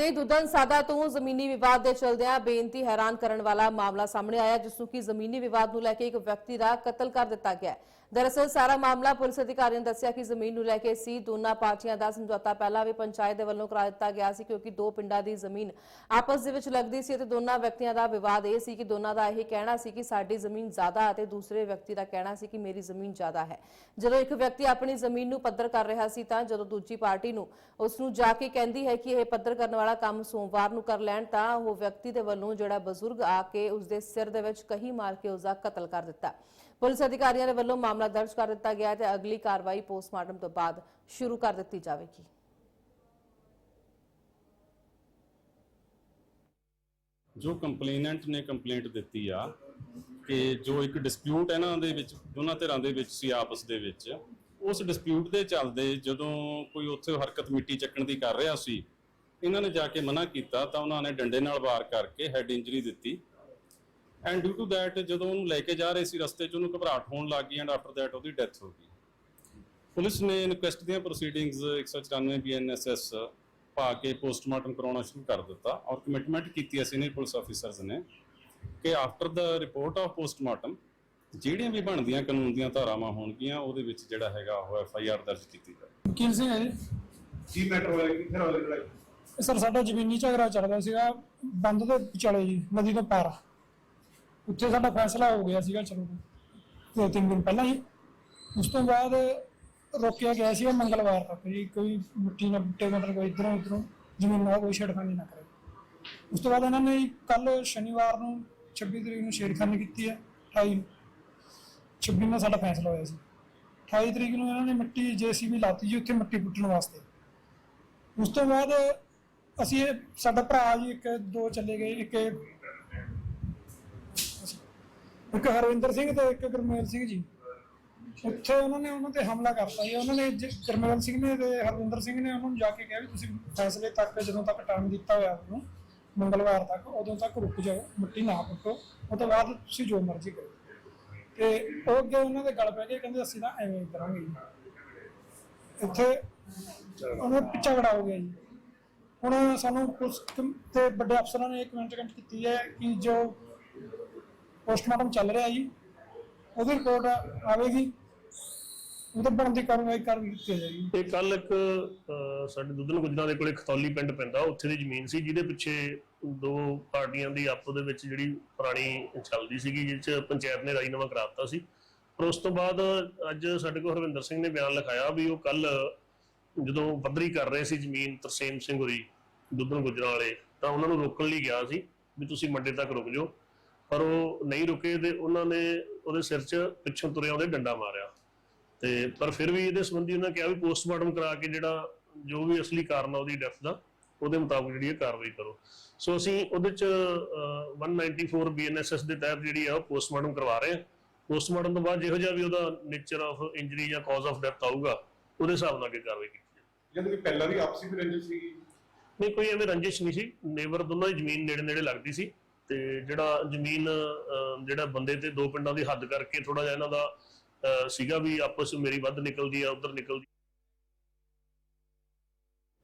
ਦੇ ਦੁਦਨ ਸਾਦਾ ਤੋਂ ਜ਼ਮੀਨੀ ਵਿਵਾਦ ਦੇ ਚਲਦਿਆਂ ਬੇਨਤੀ ਹੈਰਾਨ ਕਰਨ ਵਾਲਾ ਮਾਮਲਾ ਸਾਹਮਣੇ ਆਇਆ, ਜਿਸ ਨੂੰ ਕਿ ਜ਼ਮੀਨੀ ਵਿਵਾਦ ਨੂੰ ਲੈ ਕੇ ਇੱਕ ਵਿਅਕਤੀ ਦਾ ਕਤਲ ਕਰ ਦਿੱਤਾ ਗਿਆ ਦਰਅਸਲ, ਸਾਰਾ ਮਾਮਲਾ ਪੁਲਿਸ ਅਧਿਕਾਰੀਆਂ ਨੇ ਦੱਸਿਆ ਕਿ ਜ਼ਮੀਨ ਨੂੰ ਲੈ ਕੇ ਸੀ ਦੋਨਾਂ ਪਾਰਟੀਆਂ ਦਾ ਸਮਝੌਤਾ ਪਹਿਲਾਂ ਵੀ ਪੰਚਾਇਤ ਦੇ ਵੱਲੋਂ ਕਰਾ ਦਿੱਤਾ ਗਿਆ ਸੀ, ਕਿਉਂਕਿ ਦੋ ਪਿੰਡਾਂ ਦੀ ਜ਼ਮੀਨ ਆਪਸ ਦੇ ਵਿੱਚ ਲੱਗਦੀ ਸੀ ਅਤੇ ਦੋਨਾਂ ਵਿਅਕਤੀਆਂ ਦਾ ਵਿਵਾਦ ਇਹ ਸੀ ਕਿ ਦੋਨਾਂ ਦਾ ਇਹ ਕਹਿਣਾ ਸੀ ਕਿ ਸਾਡੀ ਜ਼ਮੀਨ ਜ਼ਿਆਦਾ ਅਤੇ ਦੂਸਰੇ ਵਿਅਕਤੀ ਦਾ ਕਹਿਣਾ ਸੀ ਕਿ ਮੇਰੀ ਜ਼ਮੀਨ ਜ਼ਿਆਦਾ ਹੈ। ਜਦੋਂ ਇੱਕ ਵਿਅਕਤੀ ਆਪਣੀ ਜ਼ਮੀਨ ਨੂੰ ਪੱਧਰ ਕਰ ਰਿਹਾ ਸੀ ਤਾਂ ਜਦੋਂ ਦੂਜੀ ਪਾਰਟੀ ਨੂੰ ਉਸ ਨੂੰ ਜਾ ਕੇ ਕਹਿੰਦੀ ਹੈ ਕਿ ਇਹ ਪੱਧਰ ਕਰਨ ਵਾਲਾ ਕੰਮ ਸੋਮਵਾਰ ਨੂੰ ਕਰ ਲੈਣ ਤਾਂ ਉਹ ਵਿਅਕਤੀ ਦੇ ਵੱਲੋਂ ਜਿਹੜਾ ਬਜ਼ੁਰਗ ਆ ਕੇ ਉਸ ਦੇ ਸਿਰ ਦੇ ਵਿੱਚ ਕਹੀ ਮਾਰ ਕੇ ਉਸ ਦਾ ਕਤਲ ਕਰ ਦਿੱਤਾ। ਪੁਲਿਸ ਅਧਿਕਾਰੀਆਂ ਦੇ ਵੱਲੋਂ ਮਾਮਲਾ ਦਰਜ ਕਰ ਦਿੱਤਾ ਗਿਆ ਤੇ ਅਗਲੀ ਕਾਰਵਾਈ ਪੋਸਟਮਾਰਟਮ ਤੋਂ ਬਾਅਦ ਸ਼ੁਰੂ ਕਰ ਦਿੱਤੀ ਜਾਵੇਗੀ। ਜੋ ਕੰਪਲੇਨੈਂਟ ਨੇ ਕੰਪਲੇਂਟ ਦਿੱਤੀ ਆ ਕਿ ਜੋ ਇੱਕ ਡਿਸਪਿਊਟ ਇਹਨਾਂ ਦੇ ਵਿੱਚ, ਦੋਨਾਂ ਧਿਰਾਂ ਦੇ ਵਿੱਚ ਸੀ ਆਪਸ ਦੇ ਵਿੱਚ, ਉਸ ਡਿਸਪਿਊਟ ਦੇ ਚੱਲਦੇ ਜਦੋਂ ਕੋਈ ਉੱਥੇ ਹਰਕਤ ਮਿੱਟੀ ਚੱਕਣ ਦੀ ਕਰ ਰਿਹਾ ਸੀ ਇਹਨਾਂ ਨੇ ਜਾ ਕੇ ਮਨਾ ਕੀਤਾ ਤਾਂ ਉਹਨਾਂ ਨੇ ਡੰਡੇ ਨਾਲ ਵਾਰ ਕਰਕੇ ਹੈਡ ਇੰਜਰੀ ਦਿੱਤੀ। ਐਂਡ ਡਿਊ ਟੂ ਥੈਟ ਜਦੋਂ ਉਹਨੂੰ ਲੈ ਕੇ ਜਾ ਰਹੇ ਸੀ ਰਸਤੇ 'ਚ ਉਹਨੂੰ ਘਬਰਾਹਟ ਹੋਣ ਲੱਗ ਗਈ ਐਂਡ ਆਫਟਰ ਥੈਟ ਉਹਦੀ ਡੈਥ ਹੋ ਗਈ। ਪੁਲਿਸ ਨੇ ਇਨਕੁਐਸਟ ਦੀਆਂ ਪ੍ਰੋਸੀਡਿੰਗਸ 194 ਬੀਐਨਐਸਐਸ ਪਾ ਕੇ ਪੋਸਟਮਾਰਟਮ ਕਰਾਉਣਾ ਸ਼ੁਰੂ ਕਰ ਦਿੱਤਾ ਔਰ ਕਮਿਟਮੈਂਟ ਕੀਤੀ ਅਸੀਂ ਨੇ ਪੁਲਿਸ ਆਫੀਸਰਸ ਨੇ ਕਿ after the report of postmortem ਜਿਹੜੀਆਂ ਵੀ ਬਣਦੀਆਂ ਕਾਨੂੰਨ ਦੀਆਂ ਧਾਰਾਵਾਂ ਹੋਣਗੀਆਂ ਉਹਦੇ ਵਿੱਚ ਜਿਹੜਾ ਹੈਗਾ ਉਹ ਐਫ ਆਈ ਆਰ ਦਰਜ ਕੀਤੀ ਜਾਵੇ ਹੈ ਜੀ ਕੀ ਮੈਟਰ ਹੋਇਆ? ਕਿ ਫਿਰ ਹੋਇਆ ਸਰ ਸਾਡਾ ਜ਼ਮੀਨੀ ਝਗੜਾ ਚੱਲਦਾ ਸੀਗਾ, ਬੰਦ ਦੇ ਵਿਚਾਲੇ ਜੀ, ਨਦੀ ਤੋਂ ਪਾਰ। ਉੱਥੇ ਸਾਡਾ ਫੈਸਲਾ ਹੋ ਗਿਆ ਸੀਗਾ, ਚਲੋ ਦੋ ਤਿੰਨ ਦਿਨ ਪਹਿਲਾਂ ਹੀ। ਉਸ ਤੋਂ ਬਾਅਦ ਰੋਕਿਆ ਗਿਆ ਸੀਗਾ ਮੰਗਲਵਾਰ ਤੱਕ ਜੀ, ਕੋਈ ਮਿੱਟੀ ਨਾ ਬੁੱਟੇ ਮਤਲਬ ਕੋਈ ਇਧਰੋਂ ਉਧਰੋਂ, ਜ਼ਮੀਨ ਨਾਲ ਕੋਈ ਛੇੜਖਾਨੀ ਨਾ ਕਰੇ। ਉਸ ਤੋਂ ਬਾਅਦ ਇਹਨਾਂ ਨੇ ਕੱਲ ਸ਼ਨੀਵਾਰ ਨੂੰ 26 ਤਰੀਕ ਨੂੰ ਛੇੜਖਾਨੀ ਕੀਤੀ ਹੈ 28 ਨੂੰ। 26 ਨੂੰ ਸਾਡਾ ਫੈਸਲਾ ਹੋਇਆ ਸੀ। 28 ਤਰੀਕ ਨੂੰ ਇਹਨਾਂ ਨੇ ਮਿੱਟੀ, ਜੀਸੀਬੀ ਲਾਤੀ ਜੀ, ਉੱਥੇ ਮਿੱਟੀ ਪੁੱਟਣ ਵਾਸਤੇ। ਉਸ ਤੋਂ ਬਾਅਦ ਅਸੀਂ ਇਹ ਸਾਡਾ ਭਰਾ ਜੀ ਇੱਕ ਦੋ ਚਲੇ ਗਏ, ਇੱਕ ਇੱਕ ਹਰਵਿੰਦਰ ਸਿੰਘ ਤੇ ਇੱਕ ਗੁਰਮੇਲ ਸਿੰਘ ਜੀ। ਉੱਥੇ ਉਹਨਾਂ ਨੇ ਉਹਨਾਂ ਤੇ ਹਮਲਾ ਕਰਤਾ ਜੀ। ਉਹਨਾਂ ਨੇ ਜ- ਗੁਰਮੇਲ ਸਿੰਘ ਨੇ ਤੇ ਹਰਵਿੰਦਰ ਸਿੰਘ ਨੇ ਉਹਨਾਂ ਨੂੰ ਜਾ ਕੇ ਕਿਹਾ ਵੀ ਤੁਸੀਂ ਫੈਸਲੇ ਤੱਕ, ਜਦੋਂ ਤੱਕ ਟਾਈਮ ਦਿੱਤਾ ਹੋਇਆ ਉਹਨੂੰ ਮੰਗਲਵਾਰ ਤੱਕ, ਉਦੋਂ ਤੱਕ ਰੁਕ ਜਾਓ, ਮਿੱਟੀ ਨਾ ਪੁੱਟੋ। ਉਹ ਤੋਂ ਬਾਅਦ ਤੁਸੀਂ ਜੋ ਮਰਜ਼ੀ ਕਰੋ। ਤੇ ਉਹ ਅੱਗੇ ਉਹਨਾਂ ਦੇ ਗਲ ਪੈ ਗਏ, ਕਹਿੰਦੇ ਅਸੀਂ ਤਾਂ ਐਵੇਂ ਹੀ ਕਰਾਂਗੇ ਜੀ। ਇੱਥੇ ਉਹਨਾਂ ਪਿੱਛਾ ਝਗੜਾ ਹੋ ਗਿਆ ਜੀ। ਹੁਣ ਸਾਨੂੰ ਪੁਲਿਸ ਤੇ ਵੱਡੇ ਅਫਸਰਾਂ ਨੇ ਇੱਕ ਮਿੰਟ ਕੀਤੀ ਹੈ ਕਿ ਜੋ ਪੋਸਟਮਾਰਟਮ ਚੱਲ ਰਿਹਾ ਜੀ, ਉਹਦੀ ਰਿਪੋਰਟ ਆਵੇਗੀ। ਉਹਦੇ ਬਣਦੀ ਕਾਰਵਾਈ ਕਰ ਦਿੱਤੀ ਜਾਏਗੀ। ਇਹ ਕੱਲ ਇੱਕ ਸਾਡੇ ਦੁੱਧਨ ਗੁਜਰਾਂ ਦੇ ਕੋਲੇ ਖਤੌਲੀ ਪਿੰਡ ਪੈਂਦਾ, ਉੱਥੇ ਦੀ ਜ਼ਮੀਨ ਸੀ, ਜਿਹਦੇ ਪਿੱਛੇ ਦੋ ਪਾਰਟੀਆਂ ਦੀ ਆਪੋ ਦੇ ਵਿੱਚ ਜਿਹੜੀ ਪੁਰਾਣੀ ਚੱਲਦੀ ਸੀਗੀ ਜਿਸ 'ਚ ਪੰਚਾਇਤ ਨੇ ਰਾਜੀਨਾਮਾ ਕਰਾ ਦਿੱਤਾ ਸੀ। ਪਰ ਉਸ ਤੋਂ ਬਾਅਦ ਅੱਜ ਸਾਡੇ ਕੋਲ ਹਰਵਿੰਦਰ ਸਿੰਘ ਨੇ ਬਿਆਨ ਲਿਖਾਇਆ ਵੀ ਉਹ ਕੱਲ ਜਦੋਂ ਪੱਧਰੀ ਕਰ ਰਹੇ ਸੀ ਜ਼ਮੀਨ ਤਰਸੇਮ ਸਿੰਘ ਹੋਰੀ, ਦੁੱਧਨ ਗੁਜਰਾਂ ਵਾਲੇ, ਤਾਂ ਉਹਨਾਂ ਨੂੰ ਰੋਕਣ ਲਈ ਗਿਆ ਸੀ ਵੀ ਤੁਸੀਂ ਮੰਡੇ ਤੱਕ ਰੁਕ ਜਾਓ। ਪਰ ਉਹ ਨਹੀਂ ਰੁਕੇ ਤੇ ਉਹਨਾਂ ਨੇ ਉਹਦੇ ਸਿਰ 'ਚ ਪਿੱਛੋਂ ਤੁਰਿਆ, ਉਹਦੇ ਡੰਡਾ ਮਾਰਿਆ। ਤੇ ਪਰ ਫਿਰ ਵੀ ਇਹਦੇ ਸੰਬੰਧੀ ਉਹਨਾਂ ਕਿਹਾ ਵੀ ਪੋਸਟਮਾਰਟਮ ਕਰਾ ਕੇ ਜਿਹੜਾ ਜੋ ਵੀ ਅਸਲੀ ਕਾਰਨ ਆ ਉਹਦੀ ਡੈਥ ਦਾ, ਉਹਦੇ ਮੁਤਾਬਕ ਜਿਹੜੀ ਇਹ ਕਾਰਵਾਈ ਕਰੋ। ਸੋ ਅਸੀਂ ਉਹਦੇ ਚ 194 ਬੀਐਨਐਸਐਸ ਦੇ ਤਹਿਤ ਜਿਹੜੀ ਆ ਪੋਸਟਮਾਰਟਮ ਕਰਵਾ ਰਹੇ ਹਾਂ। ਪੋਸਟਮਾਰਟਮ ਤੋਂ ਬਾਅਦ ਜਿਹੋ ਜਿਹਾ ਵੀ ਉਹਦਾ ਨੇਚਰ ਆਫ ਇੰਜਰੀ ਜਾਂ ਕਾਜ਼ ਆਫ ਡੈਥ ਆਊਗਾ ਉਹਦੇ ਹਿਸਾਬ ਨਾਲ ਅੱਗੇ ਕਾਰਵਾਈ ਕੀਤੀ ਜਾਵੇ। ਜਦ ਕਿ ਪਹਿਲਾਂ ਵੀ ਆਪਸੀ ਵੀ ਰੰਜਿਸ਼ ਸੀਗੀ ਨਹੀਂ ਕੋਈ ਐਵੇਂ ਰੰਜਿਸ਼ ਨਹੀਂ ਸੀ। ਨੇਬਰ ਦੋਨਾਂ ਦੀ ਜ਼ਮੀਨ ਨੇੜੇ ਨੇੜੇ ਲੱਗਦੀ ਸੀ ਤੇ ਜਿਹੜਾ ਜ਼ਮੀਨ ਅਹ, ਜਿਹੜਾ ਬੰਦੇ ਤੇ ਦੋ ਪਿੰਡਾਂ ਦੀ ਹੱਦ ਕਰਕੇ ਥੋੜਾ ਜਿਹਾ ਇਹਨਾਂ ਦਾ ਅਹ, ਸੀਗਾ ਵੀ ਆਪਸ ਵਿੱਚ ਮੇਰੀ ਵੱਧ ਨਿਕਲਦੀ ਆ ਉਧਰ ਨਿਕਲਦੀ